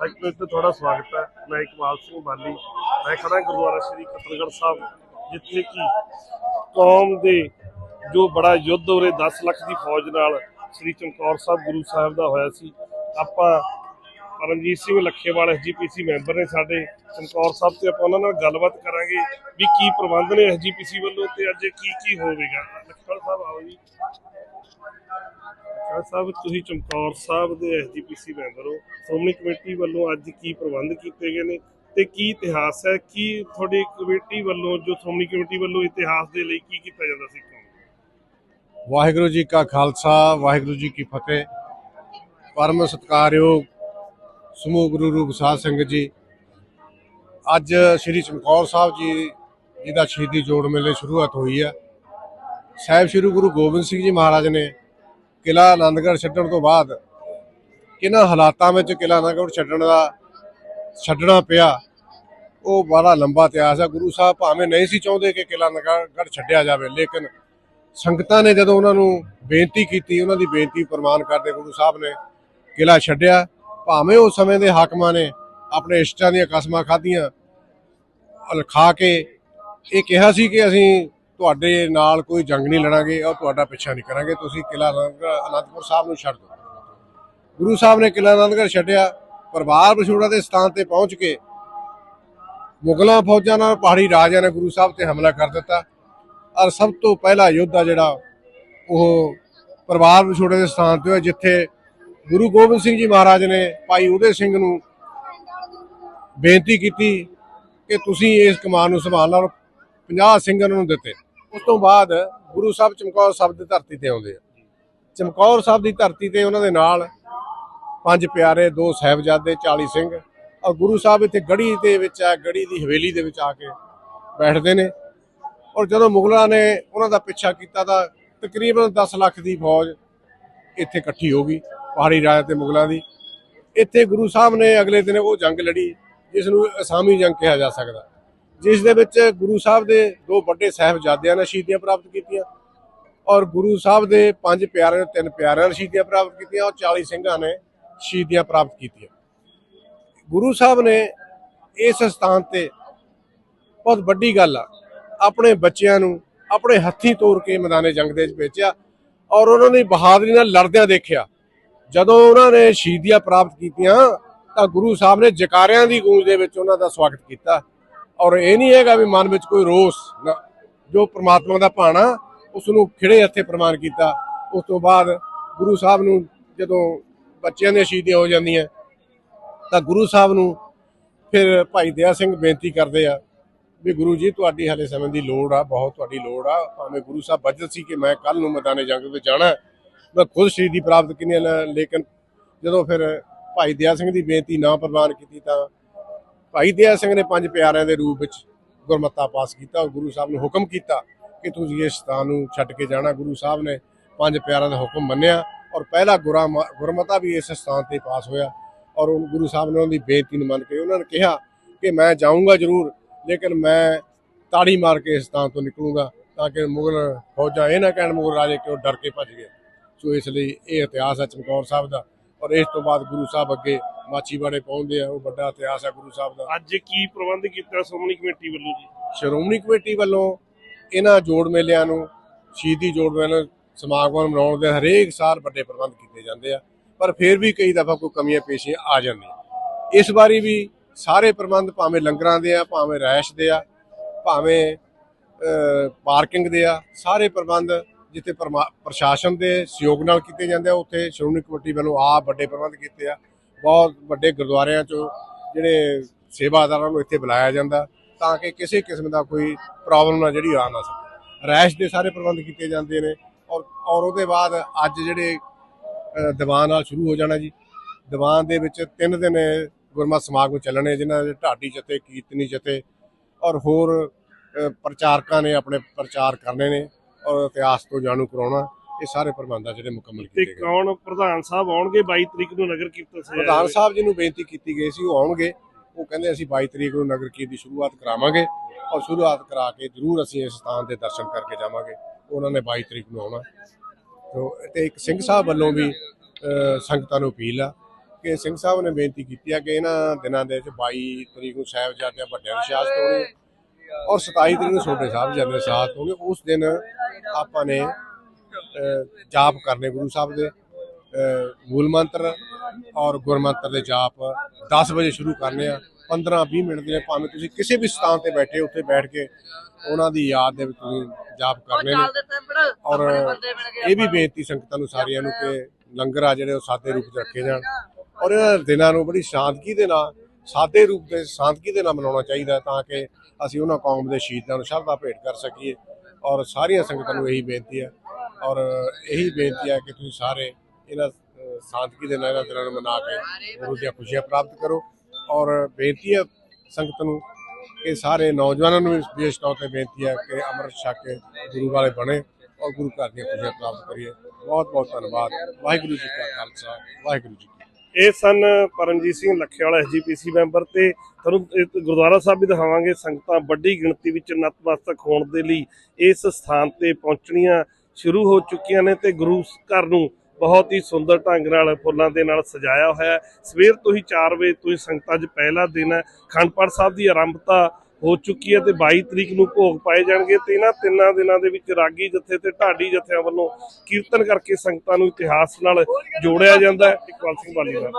Actor ਤੇ ਤੁਹਾਡਾ ਸਵਾਗਤ ਹੈ ਮੈਂ ਇਕਬਾਲ ਸਿੰਘ ਬਾਲੀ ਮੈਂ ਖੜਾ ਗੁਰਦੁਆਰਾ ਸ੍ਰੀ ਕਤਲਗੜ੍ਹ ਸਾਹਿਬ ਜਿੱਥੇ ਕਿ ਕੌਮ ਦੇ ਜੋ ਬੜਾ ਯੁੱਧ ਉਰੇ 10 ਲੱਖ ਦੀ ਫੌਜ ਨਾਲ ਸ੍ਰੀ ਚਮਕੌਰ ਸਾਹਿਬ ਗੁਰੂ ਸਾਹਿਬ ਦਾ ਹੋਇਆ ਸੀ ਆਪਾਂ ਪਰਮਜੀਤ ਸਿੰਘ ਲੱਖੇਵਾਲ ਐਸਜੀਪੀਸੀ ਮੈਂਬਰ ਨੇ ਸਾਡੇ ਚਮਕੌਰ ਸਾਹਿਬ ਤੇ ਆਪਾਂ ਉਹਨਾਂ ਨਾਲ ਗੱਲਬਾਤ ਕਰਾਂਗੇ ਵੀ ਕੀ ਪ੍ਰਬੰਧ ਨੇ ਐਸਜੀਪੀਸੀ ਵੱਲੋਂ ਤੇ ਅੱਜ ਕੀ ਕੀ ਹੋਵੇਗਾ ਲੱਖੇਵਾਲ ਸਾਹਿਬ ਆਓ ਜੀ ਖਾਲਸਾ ਸਾਹਿਬ, ਤੁਸੀਂ ਚਮਕੌਰ ਸਾਹਿਬ ਦੇ ਐਸਜੀਪੀਸੀ ਮੈਂਬਰ ਹੋ। ਸ਼੍ਰੋਮਣੀ ਕਮੇਟੀ ਵੱਲੋਂ ਅੱਜ ਕੀ ਪ੍ਰਬੰਧ ਕੀਤੇ ਗਏ ਨੇ ਤੇ ਕੀ ਇਤਿਹਾਸ ਹੈ? ਕੀ ਤੁਹਾਡੀ ਕਮੇਟੀ ਵੱਲੋਂ, ਜੋ ਸ਼੍ਰੋਮਣੀ ਕਮੇਟੀ ਵੱਲੋਂ ਇਤਿਹਾਸ ਦੇ ਲਈ ਕੀ ਕੀਤਾ ਜਾਂਦਾ ਸੀ? ਵਾਹਿਗੁਰੂ ਜੀ ਕਾ ਖਾਲਸਾ, ਵਾਹਿਗੁਰੂ ਜੀ ਕੀ ਫਤਿਹ। ਪਰਮ ਸਤਕਾਰਯੋਗ ਸਮੂਹ ਗੁਰੂ ਰੂਪ ਸਾਧ ਸੰਗਤ ਜੀ, ਅੱਜ ਸ੍ਰੀ ਚਮਕੌਰ ਸਾਹਿਬ ਜੀ ਜੀ ਦਾ ਸ਼ਹੀਦੀ ਜੋੜ ਮੇਲੇ ਸ਼ੁਰੂਆਤ ਹੋਈ ਹੈ ਸਾਹਿਬ ਸ੍ਰੀ ਗੁਰੂ ਗੋਬਿੰਦ ਸਿੰਘ ਜੀ ਮਹਾਰਾਜ ਨੇ ਕਿਲਾ ਆਨੰਦਗੜ੍ਹ ਛੱਡਣ ਤੋਂ ਬਾਅਦ ਕਿਹਨਾਂ ਹਾਲਾਤਾਂ ਵਿੱਚ ਕਿਲਾ ਆਨੰਦਗੜ੍ਹ ਛੱਡਣ ਦਾ ਛੱਡਣਾ ਪਿਆ। ਉਹ ਬੜਾ ਲੰਬਾ ਇਤਿਹਾਸ ਹੈ ਗੁਰੂ ਸਾਹਿਬ ਭਾਵੇਂ ਨਹੀਂ ਸੀ ਚਾਹੁੰਦੇ ਕਿ ਕਿਲਾ ਆਨੰਦਗੜ੍ਹ ਛੱਡਿਆ ਜਾਵੇ, ਲੇਕਿਨ ਸੰਗਤਾਂ ਨੇ ਜਦੋਂ ਉਹਨਾਂ ਨੂੰ ਬੇਨਤੀ ਕੀਤੀ, ਉਹਨਾਂ ਦੀ ਬੇਨਤੀ ਪ੍ਰਮਾਨ ਕਰਦੇ ਗੁਰੂ ਸਾਹਿਬ ਨੇ ਕਿਲਾ ਛੱਡਿਆ। ਭਾਵੇਂ ਉਸ ਸਮੇਂ ਦੇ ਹਾਕਮਾਂ ਨੇ ਆਪਣੇ ਇਸ਼ਟਾਂ ਦੀਆਂ ਕਸਮਾਂ ਖਾਧੀਆਂ ਖਾ ਕੇ ਇਹ ਕਿਹਾ ਸੀ ਕਿ ਅਸੀਂ ਤੁਹਾਡੇ ਨਾਲ ਕੋਈ ਜੰਗ ਨਹੀਂ ਲੜਾਂਗੇ ਔਰ ਤੁਹਾਡਾ ਪਿੱਛਾ ਨਹੀਂ ਕਰਾਂਗੇ। ਤੁਸੀਂ ਕਿਲਾ ਆਨੰਦਗੜ੍ਹ ਅਨੰਦਪੁਰ ਸਾਹਿਬ ਨੂੰ ਛੱਡ ਦਿਓ। ਗੁਰੂ ਸਾਹਿਬ ਨੇ ਕਿਲਾ ਆਨੰਦਗੜ੍ਹ ਛੱਡਿਆ। ਪਰਿਵਾਰ ਵਿਛੋੜਾ ਦੇ ਸਥਾਨ ਤੇ ਪਹੁੰਚ ਕੇ ਮੁਗਲਾਂ ਫੌਜਾਂ ਨਾਲ ਪਹਾੜੀ ਰਾਜਿਆਂ ਨੇ ਗੁਰੂ ਸਾਹਿਬ ਤੇ ਹਮਲਾ ਕਰ ਦਿੱਤਾ। ਔਰ ਸਭ ਤੋਂ ਪਹਿਲਾ ਯੁੱਧ ਆ ਜਿਹੜਾ, ਉਹ ਪਰਿਵਾਰ ਵਿਛੋੜੇ ਦੇ ਸਥਾਨ ਤੇ ਹੋਇਆ, ਜਿੱਥੇ ਗੁਰੂ ਗੋਬਿੰਦ ਸਿੰਘ ਜੀ ਮਹਾਰਾਜ ਨੇ ਭਾਈ ਉਦੇ ਸਿੰਘ ਨੂੰ ਬੇਨਤੀ ਕੀਤੀ ਕਿ ਤੁਸੀਂ ਇਸ ਕਮਾਨ ਨੂੰ ਸੰਭਾਲ ਲਓ 50 ਸਿੰਘਾਂ ਨੂੰ ਦਿੱਤੇ। ਉਸ ਤੋਂ ਬਾਅਦ ਗੁਰੂ ਸਾਹਿਬ ਚਮਕੌਰ ਸਾਹਿਬ ਦੀ ਧਰਤੀ ਤੇ ਆਉਂਦੇ ਆ। ਚਮਕੌਰ ਸਾਹਿਬ ਦੀ ਧਰਤੀ ਤੇ ਉਹਨਾਂ ਦੇ ਨਾਲ ਪੰਜ ਪਿਆਰੇ, ਦੋ ਸਾਹਿਬਜ਼ਾਦੇ 40 ਸਿੰਘ। ਔਰ ਗੁਰੂ ਸਾਹਿਬ ਇੱਥੇ ਗੜੀ ਦੇ ਵਿੱਚ ਆ, ਗੜੀ ਦੀ ਹਵੇਲੀ ਦੇ ਵਿੱਚ ਆ ਕੇ ਬੈਠਦੇ ਨੇ। ਔਰ ਜਦੋਂ ਮੁਗਲਾਂ ਨੇ ਉਹਨਾਂ ਦਾ ਪਿੱਛਾ ਕੀਤਾ ਤਾਂ ਤਕਰੀਬਨ 10 ਲੱਖ ਦੀ ਫੌਜ ਇੱਥੇ ਇਕੱਠੀ ਹੋ ਗਈ, ਪਹਾੜੀ ਰਾਜ ਤੇ ਮੁਗਲਾਂ ਦੀ। ਇੱਥੇ ਗੁਰੂ ਸਾਹਿਬ ਨੇ ਅਗਲੇ ਦਿਨ ਉਹ ਜੰਗ ਲੜੀ ਜਿਸ ਨੂੰ ਅਸਾਮੀ ਜੰਗ ਕਿਹਾ ਜਾ ਸਕਦਾ। ਜਿਸ ਦੇ ਵਿੱਚ ਗੁਰੂ ਸਾਹਿਬ ਦੇ ਦੋ ਵੱਡੇ ਸਾਹਿਬਜ਼ਾਦਿਆਂ ਨੇ ਸ਼ਹੀਦੀਆਂ ਪ੍ਰਾਪਤ ਕੀਤੀਆਂ ਔਰ ਗੁਰੂ ਸਾਹਿਬ ਦੇ ਪੰਜ ਪਿਆਰਿਆਂ ਨੇ ਤਿੰਨ ਪਿਆਰਿਆਂ ਨੇ ਸ਼ਹੀਦੀਆਂ ਪ੍ਰਾਪਤ ਕੀਤੀਆਂ, ਔਰ 40 ਸਿੰਘਾਂ ਨੇ ਸ਼ਹੀਦੀਆਂ ਪ੍ਰਾਪਤ ਕੀਤੀਆਂ। ਗੁਰੂ ਸਾਹਿਬ ਨੇ ਇਸ ਸਥਾਨ ਤੇ ਬਹੁਤ ਵੱਡੀ ਗੱਲ ਆ, ਆਪਣੇ ਬੱਚਿਆਂ ਨੂੰ ਆਪਣੇ ਹੱਥੀਂ ਤੋੜ ਕੇ ਮੈਦਾਨੇ ਜੰਗ ਦੇ ਵਿੱਚ ਭੇਜਿਆ ਔਰ ਉਹਨਾਂ ਨੇ ਬਹਾਦਰੀ ਨਾਲ ਲੜਦਿਆਂ ਦੇਖਿਆ। ਜਦੋਂ ਉਹਨਾਂ ਨੇ ਸ਼ਹੀਦੀਆਂ ਪ੍ਰਾਪਤ ਕੀਤੀਆਂ ਤਾਂ ਗੁਰੂ ਸਾਹਿਬ ਨੇ ਜਕਾਰਿਆਂ ਦੀ ਗੂੰਜ ਦੇ ਵਿੱਚ ਉਹਨਾਂ ਦਾ ਸਵਾਗਤ ਕੀਤਾ। ਔਰ ਇਹ ਨਹੀਂ ਹੈਗਾ ਵੀ ਮਨ ਵਿੱਚ ਕੋਈ ਰੋਸ ਨਾ, ਜੋ ਪ੍ਰਮਾਤਮਾ ਦਾ ਭਾਣਾ ਉਸ ਨੂੰ ਖਿੜੇ ਹੱਥੇ ਪ੍ਰਮਾਨ ਕੀਤਾ। ਉਸ ਤੋਂ ਬਾਅਦ ਗੁਰੂ ਸਾਹਿਬ ਨੂੰ ਜਦੋਂ ਬੱਚਿਆਂ ਦੀਆਂ ਸ਼ਹੀਦੀਆਂ ਹੋ ਜਾਂਦੀਆਂ ਤਾਂ ਗੁਰੂ ਸਾਹਿਬ ਨੂੰ ਫਿਰ ਭਾਈ ਦਇਆ ਸਿੰਘ ਬੇਨਤੀ ਕਰਦੇ ਆ ਵੀ ਗੁਰੂ ਜੀ ਤੁਹਾਡੀ ਹਾਲੇ ਸਮੇਂ ਦੀ ਲੋੜ ਆ ਬਹੁਤ ਤੁਹਾਡੀ ਲੋੜ ਆ। ਭਾਵੇਂ ਗੁਰੂ ਸਾਹਿਬ ਬਜਟ ਸੀ ਕਿ ਮੈਂ ਕੱਲ ਨੂੰ ਮੈਦਾਨੇ ਜੰਗ ਵਿੱਚ ਜਾਣਾ ਮੈਂ ਖੁਦ ਸ਼ਹੀਦੀ ਪ੍ਰਾਪਤ ਕਰਨੀ ਲੇਕਿਨ ਜਦੋਂ ਫਿਰ ਭਾਈ ਦਇਆ ਸਿੰਘ ਦੀ ਬੇਨਤੀ ਨਾ ਪ੍ਰਵਾਨ ਕੀਤੀ ਤਾਂ ਭਾਈ ਦਇਆ ਸਿੰਘ ਨੇ ਪੰਜ ਪਿਆਰਿਆਂ ਦੇ ਰੂਪ ਵਿੱਚ ਗੁਰਮਤਾ ਪਾਸ ਕੀਤਾ ਔਰ ਗੁਰੂ ਸਾਹਿਬ ਨੂੰ ਹੁਕਮ ਕੀਤਾ ਕਿ ਤੁਸੀਂ ਇਸ ਸਥਾਨ ਨੂੰ ਛੱਡ ਕੇ ਜਾਣਾ। ਗੁਰੂ ਸਾਹਿਬ ਨੇ ਪੰਜ ਪਿਆਰਿਆਂ ਦਾ ਹੁਕਮ ਮੰਨਿਆ ਔਰ ਪਹਿਲਾ ਗੁਰਾਮ- ਗੁਰਮਤਾ ਵੀ ਇਸ ਸਥਾਨ ਤੇ ਪਾਸ ਹੋਇਆ ਔਰ ਉਹ ਗੁਰੂ ਸਾਹਿਬ ਨੇ ਉਹਨਾਂ ਦੀ ਬੇਨਤੀ ਨੂੰ ਮੰਨ ਕੇ ਉਹਨਾਂ ਨੇ ਕਿਹਾ ਕਿ ਮੈਂ ਜਾਊਂਗਾ ਜ਼ਰੂਰ, ਲੇਕਿਨ ਮੈਂ ਤਾੜੀ ਮਾਰ ਕੇ ਇਸ ਸਥਾਨ ਤੋਂ ਨਿਕਲੂੰਗਾ ਤਾਂ ਕਿ ਮੁਗਲ ਫੌਜਾਂ ਇਹ ਨਾ ਕਹਿਣ ਮੁਗਲ ਰਾਜੇ ਕਿ ਉਹ ਡਰ ਕੇ ਭੱਜ ਗਏ। ਸੋ ਇਸ ਲਈ ਇਹ ਇਤਿਹਾਸ ਹੈ ਚਮਕੌਰ ਸਾਹਿਬ ਦਾ ਔਰ ਇਸ ਤੋਂ ਬਾਅਦ ਗੁਰੂ ਸਾਹਿਬ ਅੱਗੇ ਮਾਚੀਵਾੜੇ ਪਹੁੰਚਦੇ ਆ ਉਹ ਵੱਡਾ ਇਤਿਹਾਸ ਹੈ ਗੁਰੂ ਸਾਹਿਬ ਦਾ। ਅੱਜ ਕੀ ਪ੍ਰਬੰਧ ਕੀਤਾ ਸ਼੍ਰੋਮਣੀ ਕਮੇਟੀ ਵੱਲੋਂ ਜੀ? ਸ਼੍ਰੋਮਣੀ ਕਮੇਟੀ ਵੱਲੋਂ ਇਹਨਾਂ ਜੋੜ ਮੇਲਿਆਂ ਨੂੰ ਸ਼ਹੀਦੀ ਜੋੜ ਮੇਲਿਆਂ ਸਮਾਗਮ ਮਨਾਉਣ ਦੇ ਹਰੇਕ ਸਾਲ ਵੱਡੇ ਪ੍ਰਬੰਧ ਕੀਤੇ ਜਾਂਦੇ ਆ ਪਰ ਫਿਰ ਵੀ ਕਈ ਦਫਾ ਕੋਈ ਕਮੀਆਂ ਪੇਸ਼ੀਆਂ ਆ ਜਾਂਦੀਆਂ। ਇਸ ਵਾਰੀ ਵੀ ਸਾਰੇ ਪ੍ਰਬੰਧ ਭਾਵੇਂ ਲੰਗਰਾਂ ਦੇ ਆ ਭਾਵੇਂ ਰੈਸ਼ ਦੇ ਆ ਭਾਵੇਂ ਪਾਰਕਿੰਗ ਦੇ ਆ ਸਾਰੇ ਪ੍ਰਬੰਧ ਜਿੱਥੇ ਪ੍ਰਸ਼ਾਸਨ ਦੇ ਸਹਿਯੋਗ ਨਾਲ ਕੀਤੇ ਜਾਂਦੇ ਆ ਉੱਥੇ ਸ਼੍ਰੋਮਣੀ ਕਮੇਟੀ ਵੱਲੋਂ ਆਪ ਵੱਡੇ ਪ੍ਰਬੰਧ ਕੀਤੇ ਆ। ਬਹੁਤ ਵੱਡੇ ਗੁਰਦੁਆਰਿਆਂ ਚੋਂ ਜਿਹੜੇ ਸੇਵਾਦਾਰਾਂ ਨੂੰ ਇੱਥੇ ਬੁਲਾਇਆ ਜਾਂਦਾ ਤਾਂ ਕਿ ਕਿਸੇ ਕਿਸਮ ਦਾ ਕੋਈ ਪ੍ਰੋਬਲਮ ਨਾ ਜਿਹੜੀ ਆ ਨਾ ਸਕੇ। ਰੈਸ਼ ਦੇ ਸਾਰੇ ਪ੍ਰਬੰਧ ਕੀਤੇ ਜਾਂਦੇ ਨੇ ਔਰ ਔਰ ਉਹਦੇ ਬਾਅਦ ਅੱਜ ਜਿਹੜੇ ਦੀਵਾਨ ਨਾਲ ਸ਼ੁਰੂ ਹੋ ਜਾਣਾ ਜੀ। ਦੀਵਾਨ ਦੇ ਵਿੱਚ ਤਿੰਨ ਦਿਨ ਗੁਰਮਤਿ ਸਮਾਗਮ ਚੱਲਣੇ ਜਿਨ੍ਹਾਂ ਦੇ ਢਾਡੀ ਜਥੇ, ਕੀਰਤਨੀ ਜਥੇ ਔਰ ਹੋਰ ਪ੍ਰਚਾਰਕਾਂ ਨੇ ਆਪਣੇ ਪ੍ਰਚਾਰ ਕਰਨੇ ਨੇ ਔਰ ਇਤਿਹਾਸ ਤੋਂ ਜਾਣੂ ਕਰਾਉਣਾ। ਇਹ ਸਾਰੇ ਪ੍ਰਬੰਧ ਆ ਜਿਹੜੇ ਮੁਕੰਮਲ ਤੇ ਕੀਤੇ ਗਏ। ਕੌਣ ਪ੍ਰਧਾਨ ਸਾਹਿਬ ਆਉਣਗੇ 22 ਤਰੀਕ ਨੂੰ ਨਗਰ ਕੀਰਤਨ ਸਜਾਇਆ ਪ੍ਰਧਾਨ। ਸਾਹਿਬ ਜੀ ਨੂੰ ਬੇਨਤੀ ਕੀਤੀ ਗਈ ਸੀ ਉਹ ਆਉਣਗੇ। ਉਹ ਕਹਿੰਦੇ ਅਸੀਂ 22 ਤਰੀਕ ਨੂੰ ਨਗਰ ਕੀਰਤਨ ਦੀ ਸ਼ੁਰੂਆਤ ਕਰਾਵਾਂਗੇ ਔਰ ਸ਼ੁਰੂਆਤ ਕਰਾ ਕੇ ਜ਼ਰੂਰ ਅਸੀਂ ਇਸ ਸਥਾਨ ਦੇ ਦਰਸ਼ਨ ਕਰਕੇ ਜਾਵਾਂਗੇ। ਉਹਨਾਂ ਨੇ 22 ਤਰੀਕ ਨੂੰ ਆਉਣਾ। ਤੋ ਤੇ ਇੱਕ ਸਿੰਘ ਸਾਹਿਬ ਵੱਲੋਂ ਵੀ ਸੰਗਤਾਂ ਨੂੰ ਅਪੀਲ ਆ ਕਿ ਸਿੰਘ ਸਾਹਿਬ ਨੇ ਬੇਨਤੀ ਕੀਤੀ ਹੈ ਕਿ ਇਹਨਾਂ ਦਿਨਾਂ ਦੇ ਵਿੱਚ 22 ਤਰੀਕ ਨੂੰ ਸਾਹਿਬਜ਼ਾਦਿਆਂ ਵੱਡਿਆਂ ਦੀ ਸ਼ਹਾਦਤ ਹੋਣੀ ਔਰ 27 ਤਰੀਕ ਨੂੰ ਛੋਟੇ ਸਾਹਿਬਜ਼ਾਦਿਆਂ ਦੀ ਸ਼ਹਾਦਤ ਹੋਣੀ। ਉਸ ਦਿਨ ਆਪਾਂ ਨੇ ਜਾਪ ਕਰਨੇ ਗੁਰੂ ਸਾਹਿਬ ਦੇ ਮੂਲ ਮੰਤਰ ਔਰ ਗੁਰਮੰਤਰ ਦੇ ਜਾਪ 10 ਵਜੇ ਸ਼ੁਰੂ ਕਰਨੇ ਆ 15 20 ਮਿੰਟ ਦੇ, ਭਾਵੇਂ ਤੁਸੀਂ ਕਿਸੇ ਵੀ ਸਥਾਨ ਤੇ ਬੈਠੇ ਉੱਥੇ ਬੈਠ ਕੇ ਉਹਨਾਂ ਦੀ ਯਾਦ ਦੇ ਵਿੱਚ ਤੁਸੀਂ ਜਾਪ ਕਰਨੇ ਨੇ। ਔਰ ਇਹ ਵੀ ਬੇਨਤੀ ਸੰਗਤਾਂ ਨੂੰ ਸਾਰਿਆਂ ਨੂੰ ਕਿ ਲੰਗਰ ਆ ਜਿਹੜੇ ਉਹ ਸਾਦੇ ਰੂਪ 'ਚ ਰੱਖੇ ਜਾਣ। ਔਰ ਇਹਨਾਂ ਦਿਨਾਂ ਨੂੰ ਬੜੀ ਸ਼ਾਂਤਗੀ ਦੇ ਨਾਲ, ਸਾਦੇ ਰੂਪ ਦੇ, ਸ਼ਾਂਤਗੀ ਦੇ ਨਾਲ ਮਨਾਉਣਾ ਚਾਹੀਦਾ ਤਾਂ ਕਿ ਅਸੀਂ ਉਹਨਾਂ ਕੌਮ ਦੇ ਸ਼ਹੀਦਾਂ ਨੂੰ ਸ਼ਰਧਾ ਭੇਟ ਕਰ ਸਕੀਏ। ਔਰ ਸਾਰੀਆਂ ਸੰਗਤਾਂ ਨੂੰ ਇਹੀ ਬੇਨਤੀ ਹੈ ਔਰ ਇਹੀ ਬੇਨਤੀ ਹੈ ਕਿ ਤੁਸੀਂ ਸਾਰੇ ਇਹਨਾਂ ਸਾਦਗੀ ਦੇ ਨਾਲ ਇਹਨਾਂ ਦਿਨਾਂ ਨੂੰ ਮਨਾ ਕੇ ਗੁਰੂ ਦੀਆਂ ਖੁਸ਼ੀਆਂ ਪ੍ਰਾਪਤ ਕਰੋ। ਔਰ ਬੇਨਤੀ ਹੈ ਸੰਗਤ ਨੂੰ ਕਿ ਸਾਰੇ ਨੌਜਵਾਨਾਂ ਨੂੰ ਵੀ ਵਿਸ਼ੇਸ਼ ਤੌਰ ਤੇ ਬੇਨਤੀ ਹੈ ਕਿ ਅੰਮ੍ਰਿਤ ਛਕ ਕੇ ਗੁਰੂ ਵਾਲੇ ਬਣੇ ਔਰ ਗੁਰੂ ਘਰ ਦੀਆਂ ਖੁਸ਼ੀਆਂ ਪ੍ਰਾਪਤ ਕਰੀਏ। ਬਹੁਤ ਬਹੁਤ ਧੰਨਵਾਦ। ਵਾਹਿਗੁਰੂ ਜੀ ਕਾ ਖਾਲਸਾ, ਵਾਹਿਗੁਰੂ ਜੀ ਇਹ ਸਨ ਪਰਮਜੀਤ ਸਿੰਘ ਲੱਖੇਵਾਲਾ ਐਸਜੀਪੀਸੀ ਮੈਂਬਰ ਤੇ ਤੁਹਾਨੂੰ ਗੁਰਦੁਆਰਾ ਸਾਹਿਬ ਵੀ ਦਿਖਾਵਾਂਗੇ ਸੰਗਤਾਂ ਵੱਡੀ ਗਿਣਤੀ ਵਿੱਚ ਨਤਮਸਤਕ ਹੋਣ ਦੇ ਲਈ ਇਸ ਸਥਾਨ ਤੇ ਪਹੁੰਚਣੀਆਂ ਸ਼ੁਰੂ ਹੋ ਚੁੱਕੀਆਂ ਨੇ ਤੇ ਗੁਰੂ ਘਰ ਨੂੰ ਬਹੁਤ ਹੀ ਸੁੰਦਰ ਢੰਗ ਨਾਲ ਫੁੱਲਾਂ ਦੇ ਨਾਲ ਸਜਾਇਆ ਹੋਇਆ ਹੈ। ਸਵੇਰ ਤੋਂ ਹੀ 4 ਵਜੇ ਤੋਂ ਹੀ ਸੰਗਤਾਂ 'ਚ ਪਹਿਲਾ ਦਿਨ ਹੈ। ਖੰਡ ਪਾਠ ਸਾਹਿਬ ਦੀ ਆਰੰਭਤਾ ਹੋ ਚੁੱਕੀ ਹੈ ਤੇ 22 ਤਰੀਕ ਨੂੰ ਭੋਗ ਪਾਏ ਜਾਣਗੇ ਤੇ ਇਹਨਾਂ ਤਿੰਨਾਂ ਦਿਨਾਂ ਦੇ ਵਿੱਚ ਰਾਗੀ ਜਥੇ ਤੇ ਢਾਡੀ ਜਥਿਆਂ ਵੱਲੋਂ ਕੀਰਤਨ ਕਰਕੇ ਸੰਗਤਾਂ ਨੂੰ ਇਤਿਹਾਸ ਨਾਲ ਜੋੜਿਆ ਜਾਂਦਾ ਹੈ। ਇਕਬਾਲ ਸਿੰਘ ਬਾਲੀ ਨਾਲ